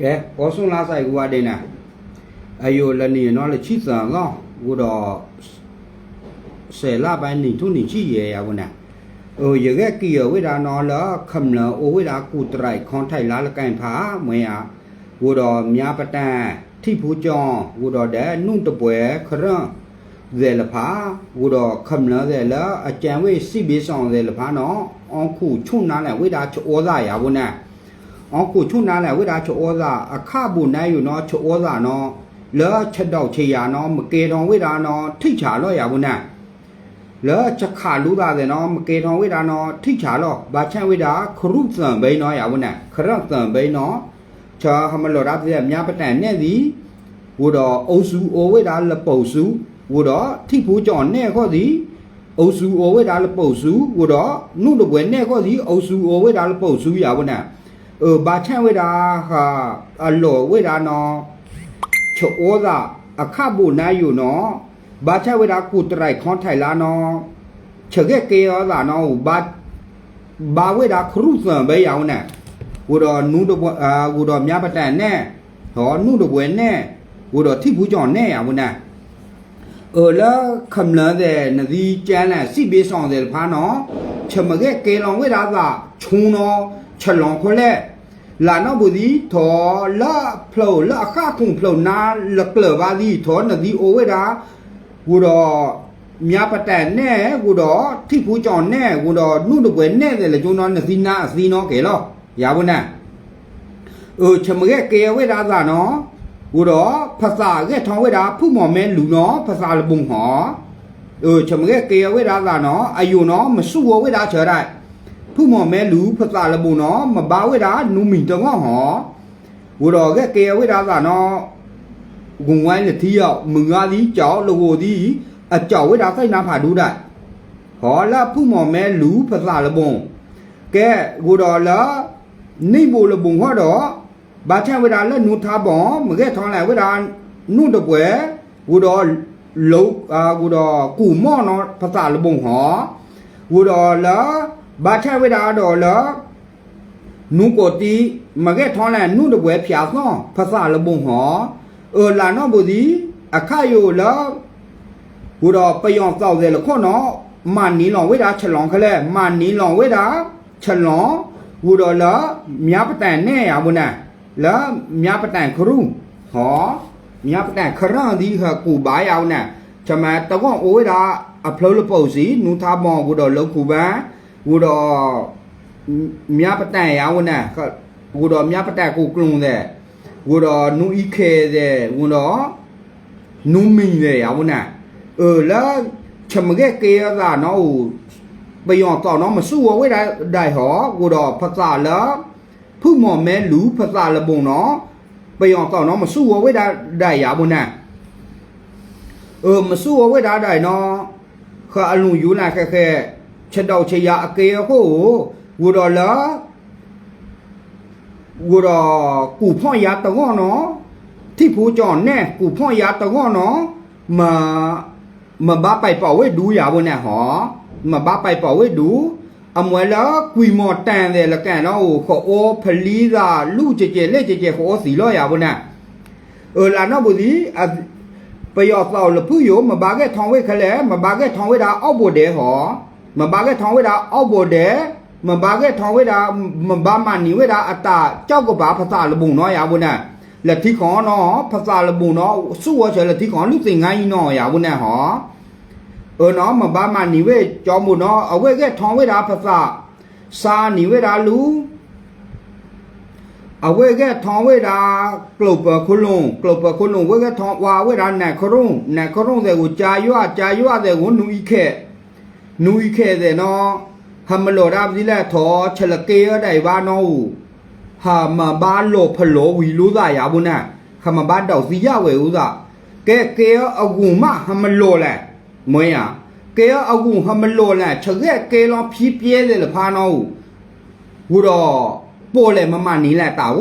ကဲဘောဆွန်လာဆိုင်ကွာတင်နာအယိုလနီနော်လေချီစံကောဝတော့ဆယ်လာပိုင်းနေသူနေချီရရဝနာโอ้ยแกกี่วေดานอละคำละโอเวดากูไตรคอนไทลาละกันผาเมยาวูดอ မြာပတန်ထိဖူးကြောင်းဝူတော်တဲ့နုတပွဲခရံဇေလဖာဝူတော်ခမလာဇေလာအကြံဝေးစိဘေးဆောင်ဇေလဖာနော်အောင်ခုချုံနာလဲဝေဒါချောဇာရဘူးနဲ့အောင်ကိုချုံနာလဲဝိဒါချောဇာအခဘူနိုင်ယူနော်ချောဇာနော်လောချက်တော့ချေရနော်မကေတော်ဝိဒါနော်ထိချာလောရဘူးနာလောချက်ခါလူသားတယ်နော်မကေတော်ဝိဒါနော်ထိချာလောဘာချန်ဝိဒါခရုသံဘိနော်ရဘူးနာခရသံဘိနော်ချာဟမလောရပြမြပတန်နဲ့ဒီဝတော်အုပ်စုအိုဝိဒါလပုတ်စုဝတော်ထိဖူးကြောင့်နဲ့ခေါ်သည်အုပ်စုအိုဝိဒါလပုတ်စုဝတော်နုတပွဲနဲ့ခေါ်သည်အုပ်စုအိုဝိဒါလပုတ်စုရဘူးနာ เออบาแช่เวดาค่ะอโลเวดาเนาะชโอซาอะคาบุนาอยู่เนาะบาแช่เวดากูไตรคอนไทลาเนาะเฉเกเกยอซาเนาะบาบาเวดาครุสันเบยาวเนี่ยกูดอนูดบอ่ากูดอမြာပတန်နဲ့ဟောနုဒဘွယ်နဲ့กูดอထိဘူးကြောင့်နဲ့ရဘူးနဲ့เออแล้วคำละแต่นดีจานน่ะสิเบสองแต่พาเนาะ ฉมเกเกลองเวดาซาชุงเนาะ ฉลองคนแรกลานอบุดีทอละเพลละข้าคงเพลนาละเกลบาดีทอนดีโอเวดากูดอမြာပတန်နဲ့กูดอထိဖူးကြောင်နဲ့กูดอနုတပွဲနဲ့တယ်လေကျုံတော့နစီနာအစီနော်ကဲလောရပါနဲ့เออชมเกเกเวดาซาเนาะกูดอภาษาเกทองเวดาผู้หมอแม่လူเนาะภาษาละบุงหอเออชมเก ထုမော်မဲလူဖသလပုနောမပါဝိတာနုမီတငောဟောဝတော်ကကေဝိတာသနောဂုံဝိုင်းလက်ထီရောက်မငါသည်ကြောက်လိုကိုသည်အကြောက်ဝိတာဆိုင်နာဖာဒူဒတ်ဟောလာဖုမော်မဲလူဖသလပုန်ကဲဂိုတော်လာနိဘိုလပုန်ဟောတော့ဘာထဝိတာလက်နုထားပွန်မကဲထောင်းလိုက်ဝိတာနုတပွဲဂိုတော်လုံးအာဂိုတော်ကုမော့နော်ဖသလပုန်ဟောဝိုတော်လာ ဘာချဝိဒါတော်လောနုကိုတီမကဲထောင်းလန်နုတပွဲဖျာဆောင်ဖဆလဘုံဟောအော်လာနောဘူဒီအခယောလောဘူတော်ပယောင်တောက်တယ်လခွနော်မာနီလောင်ဝိဒါချက်လောင်ခလဲမာနီလောင်ဝိဒါချက်လောင်ဘူတော်လမြပတန်နဲ့ရမနာလာမြပတန်ခရုဟောမြပတန်ခရန်ဒီဟကူဘာယောင်နာချမတကောအိုဝိဒါအဖလောလပုတ်စီနူသာမောဘူတော်လောက်ကူပန်း กูดอမြာပတန်ယောင်းနာกูดอမြာပတန်ကူကလုံတဲ့ ဝရနူဤခဲတဲ့ဝရနူမင်းတဲ့ရဝနာเออแล้วชมเกเกยะเนาะปยองต่อเนาะมสู้เว้ได้ได้หอกูดอภาษาละผู้หมอแม่รู้ภาษาละบงเนาะปยองต่อเนาะมสู้เว้ได้ได้ยาบุน่ะเออมสู้เว้ได้ได้เนาะခအလုံယူလာခက်ခဲ ချက်တော့ချရအကေဟိုဝရလာဝရကူဖွန်ရတကောနော်ထိဖူးကြောင့်နဲ့ကူဖွန်ရတကောနော်မမဘာပိုက်ပေါ်ဝဲဒူးရဘနဲ့ဟောမဘာပိုက်ပေါ်ဝဲဒူးအမွဲလာကွီမော်တန်တယ်လကန်တော့ခေါ်အိုဖလီသာလူကြကြလက်ကြကြခေါ်စီလောရဘနဲ့เออလာနော်ဘူးဒီပယောတော့လဖူယမဘာကထောင်းဝဲခလဲမဘာကထောင်းဝဲတာအောက်ဘိုတဲဟောမဘာကထောင်းဝဲတာအောက်ဘိုတဲမဘာကထောင်းဝဲတာမဘာမနီဝဲတာအတာ mbage thong weda obode mbage thong weda mba mani weda ata chao ko ba phasa lbu no ya bu na la thi khon no phasa lbu no su wa che la thi khon ni tin ngai no ya bu na ho o no mba mani we chao mu no awe ge thong weda phasa sa ni weda lu အဝေကထောင်းဝေတာကလုပခုလုံကလုပခုလုံဝေကထောင်းဝါဝေတာနက်ခရုံနက်ခရုံတဲ့ကိုကြာရွကြာရွတဲ့ကိုနူဤခဲ့ နူဤခဲတဲ့နော်ဟမလောရာဒီလက်ထောချလကေရဒိုင်ဘာနောဟာမဘာလောဖလောဝီလူသာရဘူးနာခမဘာတော့စီရဝဲဦးသာကဲကေရအကူမဟမလောလဲမွေးရကေရအကူဟမလောလဲချက်ရဲ့ကေလောဖြီးပြဲတယ်လဖာနောဝူတော့ပို့လဲမမနီလဲတာဝ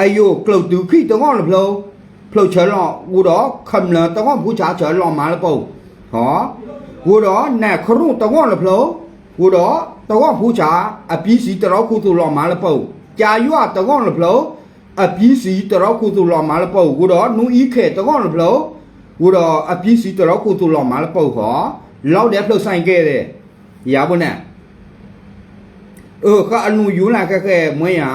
အယိုကလုတ်တူခိတောင်းလဖလောဖလောချေလောဝူတော့ခမလတောင်းဘူးချာချေလောမာလပုတ်ဟော ဝူတော့နက်ခရုတောင်းလဖလော ကိုတော့တော့ဖူးချာအပီးစီတရောခုသူလောမာလပုတ်ကြာရွတကောလဖလော အပီးစီတရောခုတူလောမာလပေါ့ကိုတော့နူဤခဲတကောလဖလို့ကိုတော့အပီးစီတရောခုတူလောမာလပေါ့ဟောလောက်တဲ့ဖလို့ဆိုင်ခဲ့တဲ့ရပါနဲ့เออก็อนุยุလာแค่ๆมวยอ่ะ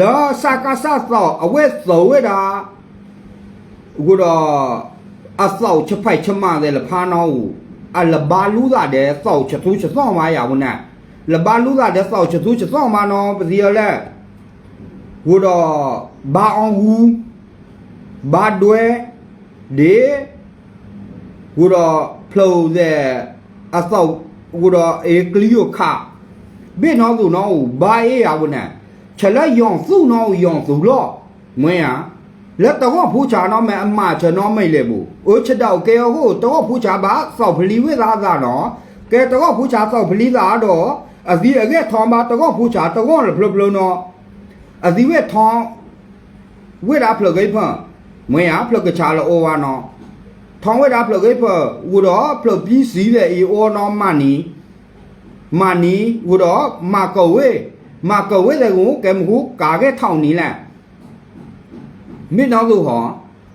လောสากาซาซอအဝဲစောဝဲတာကိုတော့အဆောက်ချက်ဖိုက်ချက်မတဲ့လဖာနော အလဘာလူတာတဲ့စောက်ချက်သူချက်စောင်းမရဘူးနဲ့လဘာလူတာတဲ့စောက်ချက်သူချက်စောင်းမနော်ပစီရလဲကိုတော့ဘာအောင်ဟူဘာတွဲဒီကိုတော့ဖလိုတဲ့အဆောက်ကိုတော့အေကလီယိုခဘေနော်သူနော်ဘာအေးရဘူးနဲ့ချက် လက်တော့ဖူချာနော်မဲအမချနော်မိတ်လေဘူးအိုချတော့ကေဟိုတော့ဖူချာပါစောက်ဖလီဝဲသားကနော်ကေတော့ဖူချာစောက်ဖလီသားတော့အစီအကဲထောင်းပါတော့ဖူချာတော့ဘလဘလနော်အစီဝဲထောင်းဝဲတာဖလကိဖမွေရဖလကချာလောဝါနော်ထောင်းဝဲတာဖလကိဖဝူတော့ဖလပြီးစီးတဲ့အေအောနော်မနီမနီဝူတော့မကဝဲမကဝဲတဲ့ကိုကဲမဟုကာကဲထောင်းနီလား မိနောက်ဆိုဟော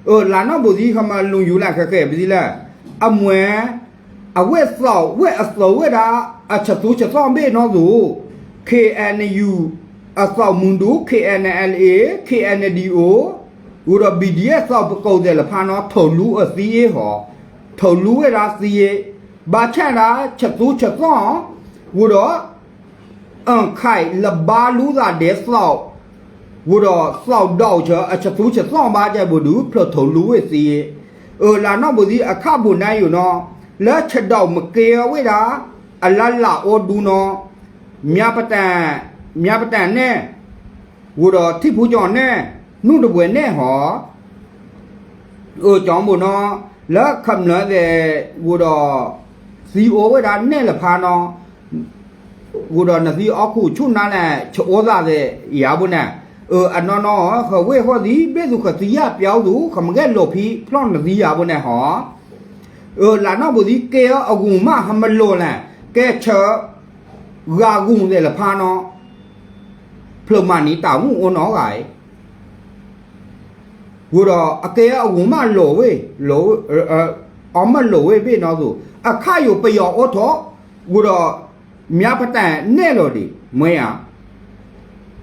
ဟိုလာနောက်ပူစီခမလုံယူလာခက်ခဲပစီလာအမွဲအဝက်ဆောက်ဝက်အစောဝက်တာအချက်သူချက်ဆောင်မေနော်ဆို KNU အစောက်မွန်ဒူ KNLA KNDO ဟိုတော့ BDS ဆောက်ပကုတ်တယ်လဖာနော်ထုံလူအစီးရဟောထုံလူဝက်တာစီးရဘာချက်တာချက်သူချက်ဆောင်ဟိုတော့အန်ခိုင်လဘာလူသာဒဲဆောက် ဝဒဆောက်တော့ချအချက်သူချက်ဆောင်းပါကြဘူးဒူဖလထုံလူဝစီအော်လာနော်ဘူးဒီအခဘုန်နိုင်ယူနော်လဲချက်တော့မကေဝေတာအလလာအောဒူနော်မြပတန်မြပတန်နဲ့ဝဒတိဖူကြောင့်နဲ့နုတပွဲနဲ့ဟောအော်ကြောင့်ဘုနော်လဲခမ်လဲတဲ့ဝဒစီအိုဝေတာနဲ့လဖာနော်ဝဒနစီအခုချုနာနဲ့ချောသားတဲ့ရာဘုနဲ့ เอออันนอนๆเขาเว้ยฮอดีเป้สุขติยะเปียวดูขมแกหลบพี่พล่อนดียาบ่แน่หอเออหลานอบ่ดีเกออกุมาหมโลแหละแกเชอรากุงเดละพาเนาะพลมานี่ตาหูโอนอไกกูดออเกออกุมาโลเว้ยโลเออเอออมโลเว้ยเป้เนาะสุอะขะอยู่ปยออทอกูดอမြပတန်နဲ့လို့ဒီမွေးอ่ะ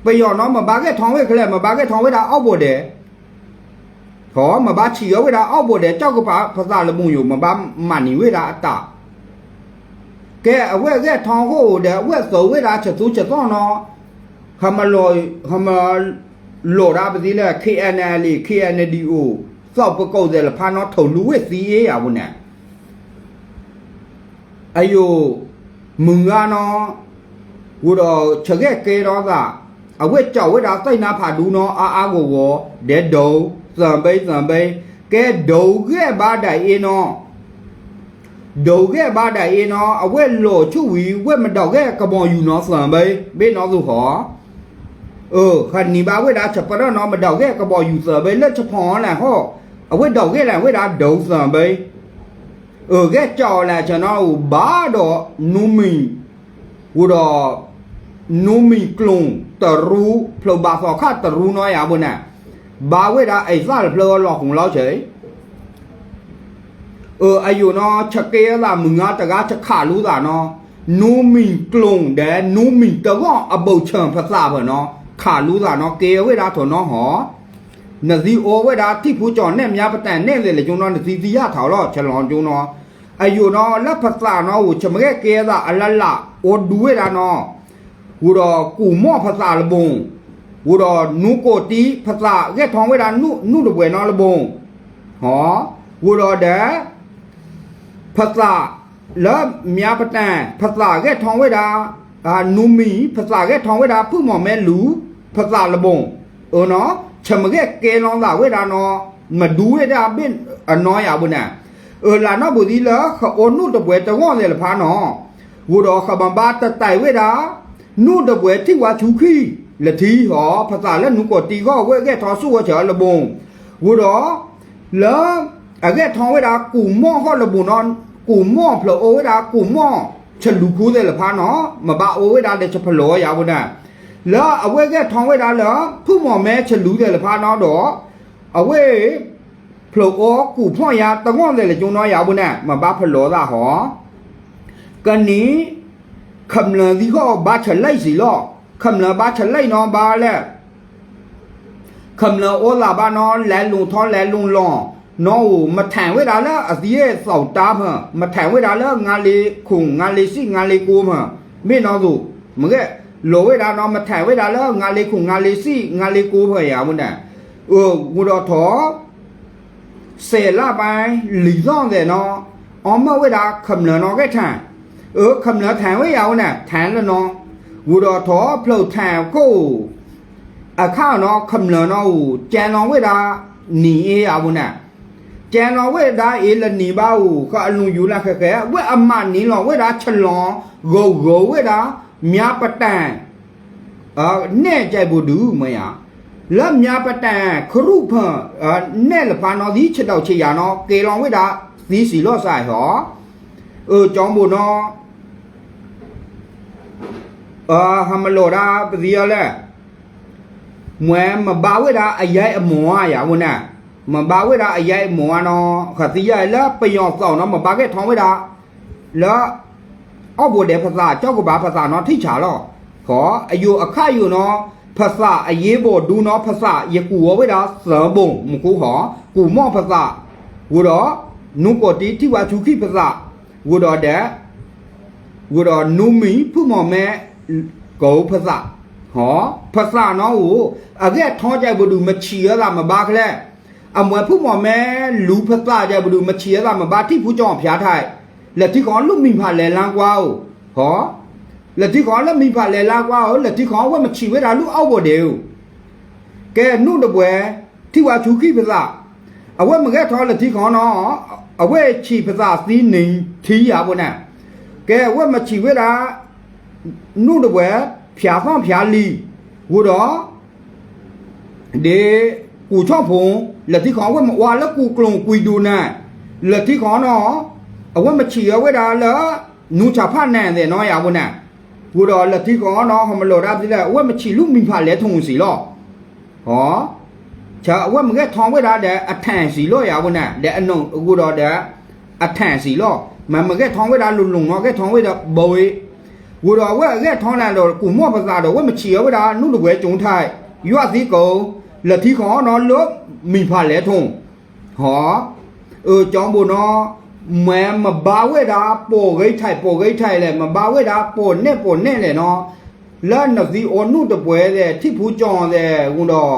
ပယောနော်မဘာကဲထောင်းဝဲခလဲမဘာကဲထောင်းဝဲတာအောက်ပေါ်တယ်ဟောမဘာချီရောဝဲတာအောက်ပေါ်တယ်ကြောက်ကပါဖသလမှုယမဘာမနီဝဲတာအတကဲအဝဲကဲထောင်းကိုတယ်အဝဲစောဝဲတာချက်သူချက်တော့နော်ခမလောခမလောရာပတိလဲ KNL KNDO စောက်ပကုတ်တယ်လဖာနော်ထုံလူဝဲစီအေးရဘူးနဲ့အယိုမုံကနော်ဝတော့ချက်ခဲ့ကေတော့က အဝက်ကြောက်ဝဲတာစိတ်နာဖာဒူနော်အာအာကိုဝဒဲဒုံစံပိစံပိကဲဒုံခဲ့ဘာတိုင်အင်းနော်ဒုံခဲ့ဘာတိုင်အင်းနော်အဝက်လောချူဝီဝက်မတော့ခဲ့ကဘောယူနော်စံပိဘေးနော်သူဟောเออขันนี่บาเวดาฉปะเนาะมาดอกแกกระบอกอยู่เสือไปแล้วฉพอนแหละฮอเอาเวดอกแกแหละเวดาดอกเสือ นูมีกลุงตรูเพลบาฟอค่าตรู้น้อยอาบน่ะบาเวดาไอ้ซาเพลหลอกของเราเฉยเอออายุนอชะเกลามึงอาตะกาชะขารู้ล่ะนอนูมีกลุงเดนูมีตะก็อบุเฉินภาษาเพนอขารู้ล่ะนอเกเวดาถอนอหอนาซีโอเวดาที่ผู้จอนแนมยาปะแต่แน่เลยเลยจงนอนนาซีซียาถาวรฉลองจงนออายุนอและภาษานออุชมเกเกละอลละโอดูเวดานอ ဝရကူမော့ဖစာလဘုံဝရနုကိုတီဖစာရက်ထောင်းဝဲတာနုနုတပွဲနော်လဘုံဟောဝရဒဖစာလောမြာပတန်ဖစာရက်ထောင်းဝဲတာအာနုမီဖစာရက်ထောင်းဝဲတာဖုမော်မဲလူဖစာလဘုံအော်နော်ချမကဲကဲလောင်းတာဝဲတာနော်မဒူးရတာဘင်းအနော်ရဘူးနဲ့အော်လာနော်ဘူဒီလာခေါ်နုတပွဲတဝေါ်လေဖာနော်ဝရခဘဘာတတိုင်ဝဲတာ နုတပွဲတိဝါချူခီလတိဟောဖသာလက်နုကိုတီကောဝဲကဲထောဆုဝချလဘုံဝတော့လာအကဲထောင်းဝဲတာကူမောဟောလဘုံနော်ကူမောဖလောဝဲတာကူမောချလူကူးတယ်လဖာနော်မဘာအိုဝဲတာတဲ့ချဖလောရဘူးနာလာအဝဲကထောင်းဝဲတာလာဖုမော်မဲချလူတယ်လဖာနော်တော့အဝဲဖလောအောကူဖွန်ရတငွန်တယ်လေကျုံတော့ရဘူးနဲ့မဘာဖလောတာဟောကနီ ခမလဒီဟောဘာချလိုက်စီလောခမလဘာချလိုက်နော်ဘာလဲခမလအိုလာဘာနော်လဲလုံထောလဲလုံလောနော်မထန်ဝဲတာလားအစီရဲ့စောက်တားမှမထန်ဝဲတာလားငါလေးခုငါလေးရှိငါလေးကိုမှမင်းတော့ဆိုမကဲလိုဝဲတာနော်မထန်ဝဲတာလားငါလေးခုငါလေးရှိငါလေးကိုမှရမွန်းတယ်ဟိုငူတော့ထောစေလာပိုင်းလီတော့တယ်နော်အမဝဲတာခမလနော်ကဲထန် ะออมเวดาခမလနော်ကဲထန်เออခမလထန်ဝဲရအောင်နဲ့ထန်แล้วเนาะกูတော့ထောဖလုတ်ထန်ကိုအခါနော်ခမလနော်ကြံတော်ဝဲတာหนีเอရအောင်နဲ့ကြံတော်ဝဲတာเอละหนีบ้าก็อลุงอยู่ละแค่ๆဝဲအမหนีလောဝဲတာฉลองโกโกဝဲတာမြပတန်အာနဲ့ကြိုက်ဘူးဒူမရ လက်မြပတန်ခရုဖန်နဲ့လဖာနော်ဒီချက်တော့ချေရနော်ကေလောင်ဝိတာသီးစီလော့ဆိုင်ဟောเออကြောင်းဘုနော် အာဟမလောရာပစီရလဲမွဲမဘာဝေရာအယိုက်အမွန်အရာဝနာမဘာဝေရာအယိုက်မွန်နော်ခတိရလဲပယောဆောင်နော်မဘာကဲထောင်းဝေရာလောအော့ဘိုတဲ့ဖစာကြောက်ကဘာဖစာနော်ထိချာလောခေါ်အယိုအခယူနော်ဖစအရေးပေါ်ဒူနော်ဖစယကူဝဝေတာစံဘုံမကူဟောကူမော့ဖစဝတော်နုကိုတီတိဝါချူခိဖစဝတော်တဲ့ဝတော်နုမီဖုမော်မဲ ကိုဖသဟောဖသနော်ဟိုအကဲထောကြိုက်ဘူးသူမချီရတာမပါခလဲအမွယ်ဖုမော်မဲလူဖသကြိုက်ဘူးသူမချီရတာမပါတိဖူးကြောင့်ဖျားထိုက်လက်တိခေါ်လူမိဖလဲလန်းကွာဟောလက်တိခေါ်လက်မိဖလဲလန်းကွာဟောလက်တိခေါ်ဝက်မချီဝဲတာလူအောက်ပေါ်တယ်ဟိုကဲနှုတ်တပွဲထိဝါချူခိဖသအဝက်မကဲထောလက်တိခေါ်နော်အဝက်ချီဖသသီးနေသီးရပါနဲ့ကဲအဝက်မချီဝဲတာ နုတပွဲဖြာဆောင်ဖြာလီဝတော့ဒီကူချော့ဖုံလက်တိခေါ်ဝက်မဝါလက်ကူကလုံကွီဒူနာလက်တိခေါ်နော်အဝက်မချီရဝဲတာလားနုချဖတ်နဲ့တဲ့နော်ရပါနဲ့ဘူတော်လက်တိကောနော်ဟမလို့ရပြီလေအဝက်မချီလူမိဖလဲထုံစီလောဟောချာအဝက်မကဲထောင်းဝဲတာတဲ့အထန်စီလောရဝနာတဲ့အနုံအခုတော့တဲ့အထန်စီလောမမကဲထောင်းဝဲတာလုံလုံနော်ကဲထောင်းဝဲတာဘဝေ ဘူတော်ဝက်ကဲထောင်းလာတော့ကုမောပစာတော့ဝက်မချီရဝဲတာနုလကွဲကျုံထိုက်ရွတ်စီကုံလက်တိကောနော်လို့မိဖလဲထုံဟောเออจอมบุเนาะแม่มาบาเวดาโปกိတ်ထိုက်ပိုကိတ်ထိုက်လဲมาบาเวดาပိုနဲ့ပိုနဲ့လဲเนาะလာနစီအနုတပွဲတဲ့ထိဖူးကြောင်တဲ့ဟွန်းတော့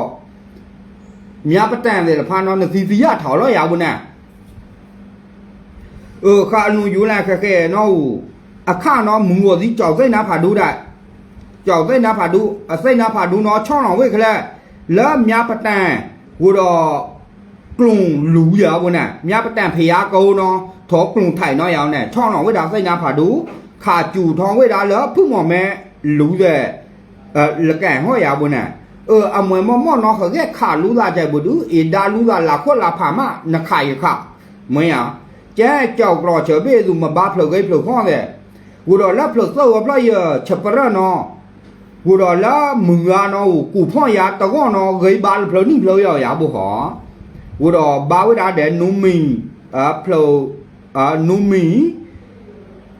မြပတန်တဲ့ဖာနော်နစီစီရထော်တော့ရဘူးနဲ့เออခါအနုယူလာခက်ခဲနော် အခါနော်မူဝစီကြောက်စိတ်နာဖာဒူးတဲ့ကြောက်စိတ်နာဖာဒူးအစိတ်နာဖာဒူးနော်ချောင်းတော်ဝိတ်ခလဲလာမြပတန်ဟိုတော့ กลุ่มหลูยาวน่ะမြပတန်ဖျားကုန်းနော်ထောกลุ่มထိုင်နော်ရောင်းနဲ့ချောင်းတော်ဝိဒါစိတ်နာဖာဒူခါကျူထောင်းဝိဒါလဖုမော်မဲလူတဲ့အဲလကန်ဟောရဘူးနဲ့เออအမွေမော်မော်နော်ခခဲ့ခါလူလာတဲ့ဘူးဒူအေဒါလူလာလာခွက်လာဖာမနခါရခမွင်ရကျဲကြောက်ကြောချဘေးသူမဘာဖလုတ်ကိဖလုတ်ခေါ်တဲ့ ဝဒလာဖလဆောဝပလာယချပရနောဝဒလာမငါနောကိုဖော့ရတကောနောဂိဘာလဖလနိဖလရောရဘောဟောဝဒဘာဝဒတဲ့နုမင်းအဖလအနုမင်း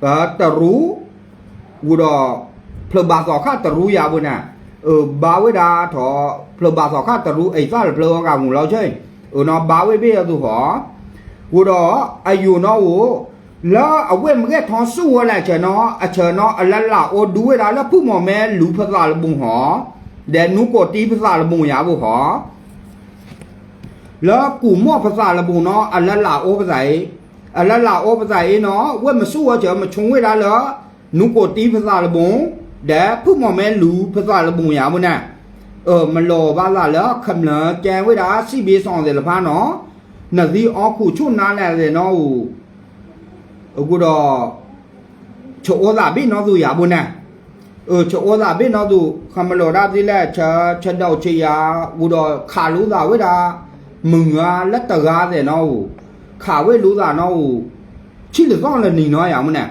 အတရူဝဒဖလဘာသောခတရူရဘောနာဘာဝဒာထောဖလဘာသောခတရူအိသလဖလကငူလောက်ချင်းဟောနောဘာဝေဘေရသူဟောဝဒအယူနောဝ လာအဝဲမကဲထောဆူဝလာချေနော်အချေနော်အလလာအိုဒူဝဒါလဖုမော်မဲလူဖသလဘုံဟောဒဲနုကိုတီဖသလဘုံရဘူးဟော แล้วกูมอภาษาละบุเนาะอัลละลาโอภาษาอัลละลาโอภาษาเนาะเว้มาสู้ว่าจะมาชงเวลาละนุโกตีภาษาละบุเดผู้มอแม่รู้ภาษาละบุยามุน่ะเออมันโลบาละแล้วคำละแจงเวลาสิบีสองเดละพาเนาะนาทีออกคู่ชุนนาแลเลยเนาะ กูดอโชโอลาบิเนาะดูยาบุน่ะเออโชโอลาบิเนาะดูคำโลราดิแลชะชะดาวชยากูดอขารู้ลาเวลา မငါလက်တကားတဲ့နော်ခါဝဲလူသားနော်ချိလသောလည်းနီနော်ရမနဲ့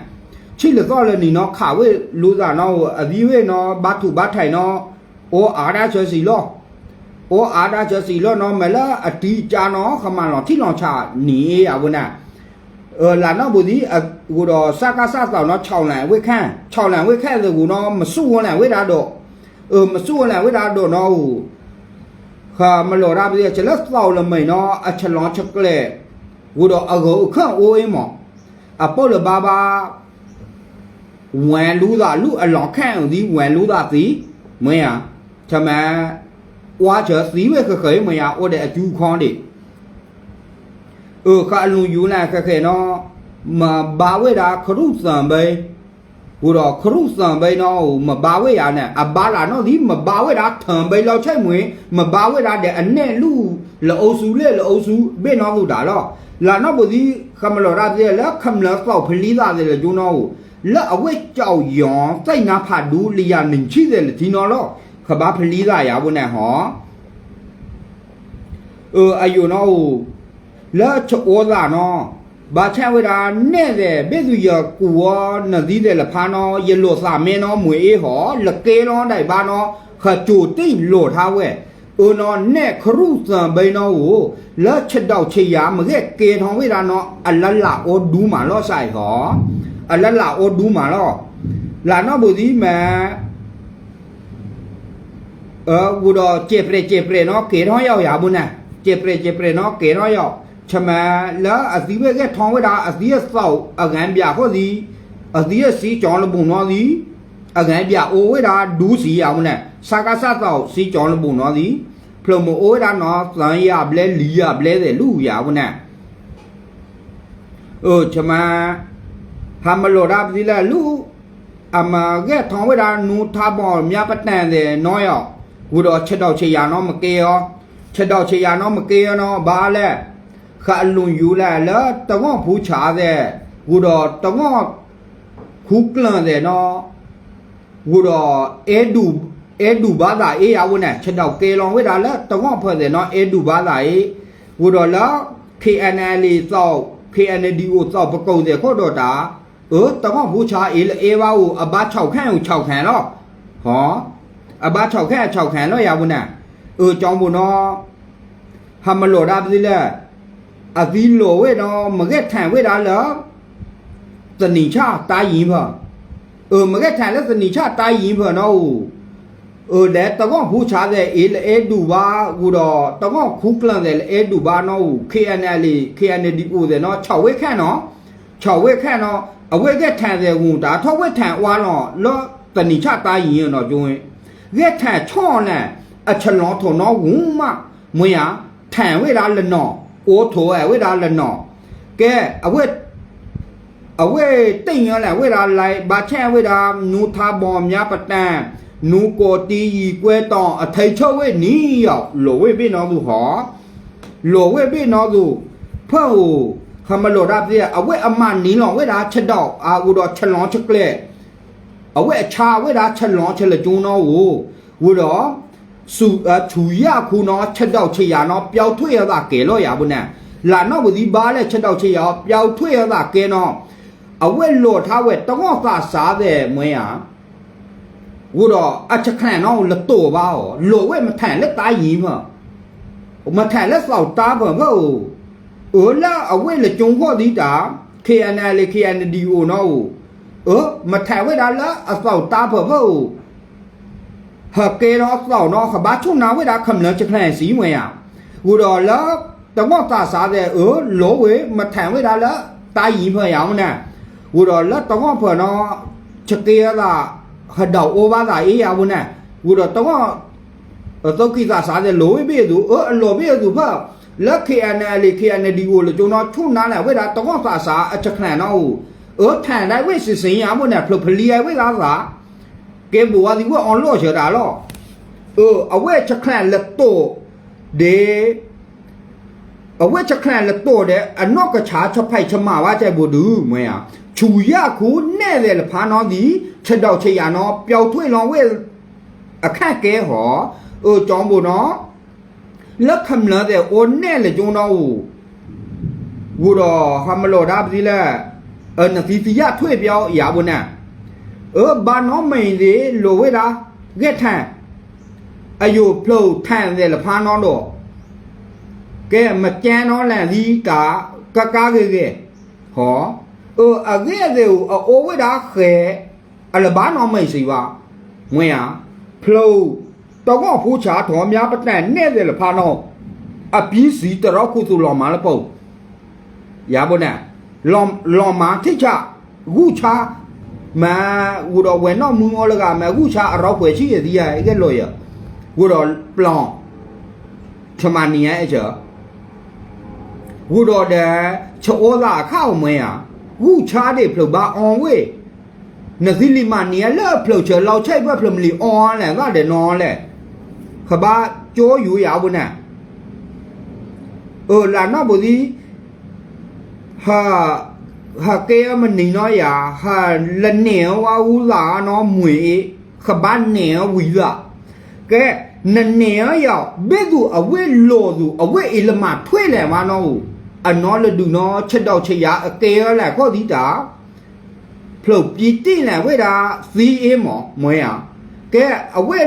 ချိလသောလည်းနီနော်ခါဝဲလူသားနော်အပြီးဝဲနော်ဘာထုဘာထိုင်နော် အိုအာဒါချစီလောအိုအာဒါချစီလောနော်မလာအတီချာနော်ခမလောထိလောချာနီရဝနာ เออလာနော်ဘူဒီအခုတော့စကားစတော့နော်6လန်ဝိခန့်6လန်ဝိခန့်ဆိုကူနော်မစုဝန်လန်ဝိတာတော့เออမစုဝန်လန်ဝိတာတော့နော်ဟူခါမလော်ရပြီချလက်တော့လမိန်နော်အချလောချက်ကလေဟူတော့အကောအခန့်အိုးအင်းမော်အပေါ်လဘာဘာဝန်လူသာလူအလောင်းခန့်ဒီဝန်လူသာစီမင်းဟာချမဝါချစီဝဲခခဲမရအိုတဲ့အကျူခေါင်းတွေ เออข้าลุงอยู่แหละแค่ๆเนาะมาบาเวดาครุสันเบกูတော့ခရုစံဘိန်းတော့မဘာဝဲရနဲ့အဘာလာနော်ဒီမဘာဝဲတာထံဘိန်းလောက်ချိုက်မွေမဘာဝဲတာတဲ့အနဲ့လူလောဆူလေလောဆူဘေနော်ဘူးဒါတော့လာနော်ဘူးဒီခမလော်ရတဲ့လက်ခမလော်တော့ဖလီသားတဲ့ကျုံတော့လက်အဝဲကြောက်ယောင်စိုက်နာဖတ်ဒူလီယာနင်ချိတဲ့ဒီနော်တော့ခဘာဖလီသားရဘူးနဲ့ဟောเอออายุเนาะ လာချောလာနော်ဘာချဲဝရာနဲ့တဲ့ဘဲသူရကူဝနသီးတဲ့လဖာနော်ရလောစာမင်းနော်မွေအေးဟောလကဲနော်တိုင်ပါနော်ခကြိုတိတ်လောထားဝဲအိုနော်နဲ့ခရုစံဘိနော်ကိုလချက်တော့ချေရမကဲကေထောင်ဝေတာနော်အလလအိုဒူးမာလောဆိုင်ဟောအလလအိုဒူးမာလောလာနော်ဘူဒီမအဲဘူတော့ကျေပရေကျေပရေနော်ကေထောင်ရောက်ရဘူးနဲ့ကျေပရေကျေပရေနော်ကေထောင်ရောက် ချမလာအသီးပဲကထောင်းဝဲတာအသီးရစောက်အကန်ပြဟောစီအသီးရစီကြောင်းလပုံနော်စီအကန်ပြအိုဝဲတာဒူးစီအောင်နဲ့စာကစားတော့စီကြောင်းလပုံနော်စီဖလုံမအိုဝဲတာနော်သံရဘလဲလီရဘလဲတဲ့လူရအောင်နဲ့အိုချမဟာမလော်တာပြီလားလူအမကထောင်းဝဲတာနူထားပေါ်မြပတန်တဲ့နော်ရောကိုတော့ချက်တော့ချေရနော်မကေရောချက်တော့ချေရနော်မကေရောနော်ဘာလဲ ခါလွန်ယူလာလာတဝဖူးချာတဲ့ဝူတော့တဝခုကလန်တဲ့နော်ဝူတော့အဲဒူအဲဒူဘာသာအေးရဝနဲ့ချက်တော့ကေလောင်ဝဲတာလာတဝဖွဲ့တဲ့နော်အဲဒူဘာသာအေးဝူတော့လာ KNL စောက် KNDO စောက်ပကုံတဲ့ခေါ်တော့တာเออตะว่าผู้ชาเอเอว่าโอบา6ขั้น6ขั้นเนาะหออบา6ขั้น6ขั้นเนาะยาบุน่ะเออจองบุเนาะหามโลดาบิแล အသီးလိုဝဲတော့မကက်ထန်ဝဲတာလောသနီချတာရင်ဖเออမကက်ထန်လဲသနီချတာရင်ဖနော်เออလဲတကောဖူးချတဲ့အေးလဲဒူပါကူတော့တကောခူးကလန်တဲ့အေးဒူပါနော် KNL KNDO တဲ့နော်6ဝဲခန့်နော်6ဝဲခန့်နော်အဝဲကက်ထန်တဲ့ဝင်ဒါထောက်ဝဲထန်ဝါတော့လောသနီချတာရင်တော့ကျုံးရက်ထန်ချော့နဲ့အချလောထုံနော်ဝုံမမွေရထန်ဝဲတာလနော် โอ้โถไอ้เวลาละเนาะแกอเวอเวติ่งแหละเวลาไลบาแช่เวลานูทาบอมยาปะแตนนูโกตียีกวยตองอไทเชเวนี่ยอโหลเว พี่น้องดูหอโหลเวพี่น้องดูเพื่อคำมาโหลดับเนี่ยอเวอมันนี่หลองเวลาฉดอกอาอุดอฉลองฉเกลอเวชาเวลาฉลองฉลจูนอโวอุดอ စုအချူရခုနော်ချက်တော့ချေရနော်ပျောက်ထွေရတာကဲလို့ရဘူးနဲ့လာနော်ဘူးဒီဘာ su chủ ya khu nó chất đầu chơi ya nó béo thuê ya là kể lo ya bữa nè là nó bữa gì ba là chất đầu chơi ya béo thuê ya là kể nó à quên lo thà quên tao ngon ta xả về mấy à vô đó à chắc này nó là tổ bao lo quên mà thèn lấy tay gì mà mà thèn lấy sầu ta mà ngâu ở là à quên là chúng có gì đó khi anh này khi anh đi ô nó ở mà thèn với đó là à sầu ta mà ngâu ဟကေရောသောနော်ခဘာချုံနာဝဲတာခမလချခလန်စီမွေရဝူတော်လာတမောတာစားတဲ့အိုလောဝဲမထန်ဝဲတာလာတာရင်ဖွယ်ရောင်းနဲ့ဝူတော်လာတမောဖွယ်နော်ချကေရတာဟဒောအိုဘာသာအေးရဘူးနဲ့ဝူတော်တမောတော့ကိတာစားတဲ့လောဝဲပြေသူအိုလောပြေသူဖလက်ခေအန်အလီခေအန်ဒီကိုလေကျွန်တော်ထုနာနဲ့ဝဲတာတမောတာစားအချခလန်နော်အိုထန်တိုင်းဝဲစစ်စင်ရမှုနဲ့ဖလဖလီဝဲလာတာ ကေဘဝဒီဝအွန်လော့ရတာလောအိုအဝဲချက်ခန့်လက်တော့ဒေအဝဲချက်ခန့်လက်တော့တဲ့အနော့ကချာချက်ဖိုက်ချမဝါကျဲဘူးဒူမွေဟာချူရခုနဲ့လေလဖာနောဒီချက်တော့ချက်ရနောပျောက်ထွေလွန်ဝဲအခန့်ကဲဟောအိုကြောင်းဘူးနောလက်ခမလာတဲ့အိုနဲ့လေဂျုံတော့ဝူတော့ဟာမလို့ဒါပစီလက်အနသီစီရထွေပြောင်းရာဘူးနဲ့ เออဘာနော်မိန်လေလိုဝဲတာရက်ထန် အယိုဖလို့ထန်တယ်လဖားနော်တော့ကဲမကြမ်းတော့လန်ဒီကာကကားကြီးကြီးဟောเออအကေတဲ့အိုဝဲတာခဲအလဘာနော်မိတ်စီပါငွေရဖလို့တော့ကဖူးချာတော်များပတန်နဲ့တယ်လဖားနော်အပီးစီတတော့ခုသူလော်မာလပေါ့ရပါနဲ့လော်လော်မာထိချဂူချာม าวูดอเวนนอมุงอลกามากูชาอรอกွယ်ရှိရသည်ရအဲ့ကလော်ရวูดอปลองชมานียไอ้เจอวูดอเดชโอลาข้าวเมยอ่ะกูชาดิพลบาออนเวနသီလီမနီယလက်ဖလုတ်ချလောက်ချိုက်ဘက်ဖလမလီអွန်လဲငါတဲ့နော်လဲခဘာကျိုးယူရဘူးနဲ့เออလာနော်ဘူးဒီဟာ ဟာကေမနီနော်ယာဟာလနေဝါဦးလာနော်မွေခဘာနေဝီလာကဲနနေရောက်ဘဲသူအဝဲလောသူအဝဲအီလမထွေးလဲမနော်အနော်လဒူနော်ချက်တော့ချက်ရအကေရလဲခေါ်ဒီတာဖလုတ်ပြီးတိလဲဝဲတာစီအေးမော်မွဲရကဲအဝဲ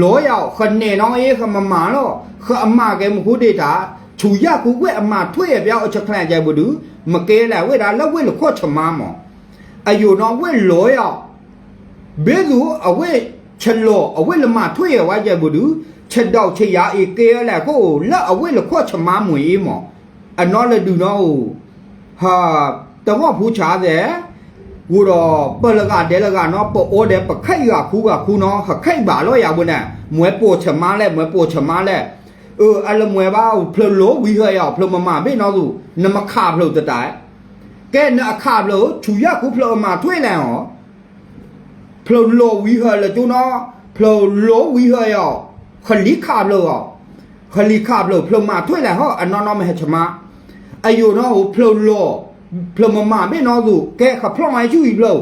လောရောက်ခနေနော်အေးခမမတော့ခအမကဲမခုဒေတာ ချူရကူဝဲအမထွေးရပြောက်အချက်ခန့်ကြဘူးဒူမကဲလဲဝဲတာလက်ဝဲလခေါ်ချမမော်အယိုနော်ဝဲလောရောက်ဘဲသူအဝဲချက်လောအဝဲလမထွေးရဝါကြဘူးဒူချက်တော့ချက်ရအေကဲလဲကိုလက်အဝဲလခေါ်ချမမွေအေးမော်အနော်လေဒူနော်ဟာတော့ဖူးချာတဲ့ဝတော့ပလကတဲလကနော်ပေါ်အိုတဲ့ပခိုက်ရခူးကခူးနော်ဟခိုက်ပါလို့ရဘူးနဲ့မွဲပို့ချမလဲမွဲပို့ချမလဲ เออအလမွဲပါဖလလို့ဝီဟရဖလမမဘေနော်သူနမခဖလို့တတိုင်ကဲနအခဖလို့ချူရခုဖလို့အမထွေးလန်ဟောဖလို့လို့ဝီဟလေကျူနော်ဖလို့လို့ဝီဟရခလီခဖလို့ဟောခလီခဖလို့ဖလို့မထွေးလန်ဟောအနော်နော်မဟချမအယိုနော်ဖလို့လို့ဖလို့မမဘေနော်သူကဲခဖလို့မိုင်းချူဖလို့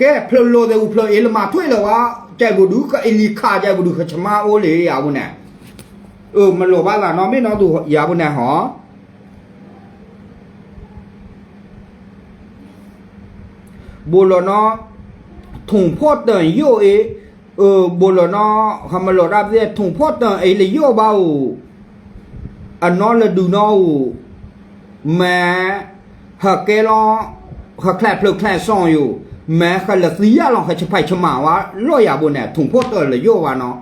ကဲဖလို့လို့တဲ့ဖလို့အေလမထွေးလောဝကြိုက်ဘူးဒုကအလီခကြိုက်ဘူးဒုခချမအိုးလေရဘူးနဲ့ เออมันโลบ้าละเนาะไม่เนาะดูอยาบุญนะหอบูโลเนาะถุงพ่อเตินโยเอเออบูโลเนาะคำมันโลรับเสียถุงพ่อเตินไอเลยโยเบาอันเนาะละดูเนาะแม่ฮักเกลอฮักแคลพลแคลซ่องอยู่แม่ขละสียลองขชไปชมาวะลอยาบุญเนี่ยถุงพ่อเตินเลยโยวะเนาะ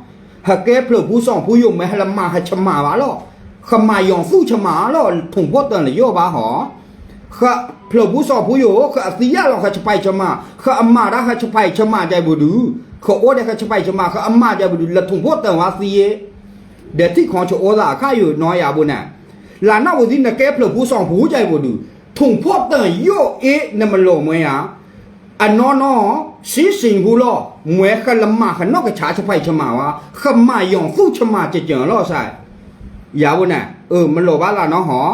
ဟကဲဖလို့ဘူးဆောင်ဘူးယုံမဲဟလမဟချမာပါလောခမယောင်ဖူချမာလောထုံဘောတန်လေယောပါဟောခဖလို့ဘူးဆောင်ဘူးယောခအစီရလောခချပိုက်ချမာခအမရာခချပိုက်ချမာကြိုက်ဘူးဒူခအိုတဲ့ခချပိုက်ချမာခအမကြိုက်ဘူးဒူလထုံဘောတန်ဝါစီယေဒက်တိခွန်ချဩသာအခါယူနော်ရဘူးနာလာနာဝဒီနကဲဖလို့ဘူးဆောင်ဘူးကြိုက်ဘူး ဒူထုံဘောတန်ယောအေနမလောမွဲဟာအနော်နော်စီစင်ဘူးလောမွဲခလမခနော့ကချာချဖိုက်ချမဝါခမယောင်ဖုချမကြကြလောဆိုင်ရဝနာเออမလောပါလားနော်ဟော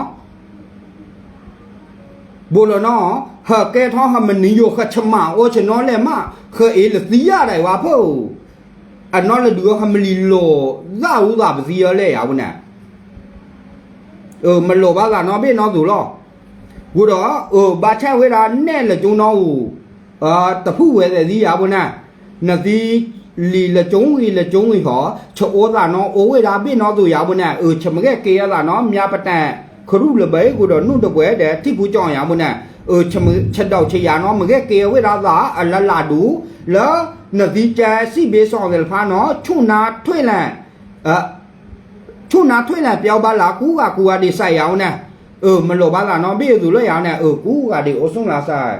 ဘူလနော်ဟကဲထောဟမနီယိုခချမအိုချနော်လေမခအေးလသီရတယ်ဝါဖို့အနော်လေဒူဟမလီလောဇာဦးသာပစီရလေရဝနာเออမလောပါလားနော်ဘေနော်သူလောဘူတော့เออဘာချဝေရာနဲ့လေကျုံတော့ အာတဖူဝဲတဲ့ဒီရဘူးနာနဒီလီလကျုံဝီလကျုံဝီဟောချောသာနော်အိုဝေရာပြနော်သူရဘူးနာเออချမကဲကေရလာနော်မြပတန်ခရုလဘေကိုတော့နှုတ်တပွဲတဲ့တိကူကြောင်ရဘူးနာเออချမချက်တော့ချရနော်မကဲကေဝေရာသာအလလာဒူလာနဒီကျစီဘေဆောင်တယ်ဖာနော်ချုံနာထွေလန်အချုံနာထွေလန်ပြောပါလားကူကကူကဒီဆိုင်ရအောင်နာเออမလို့ပါလားနော်ပြေသူလို့ရအောင်နာเออကူကဒီအဆုံးလာဆိုင်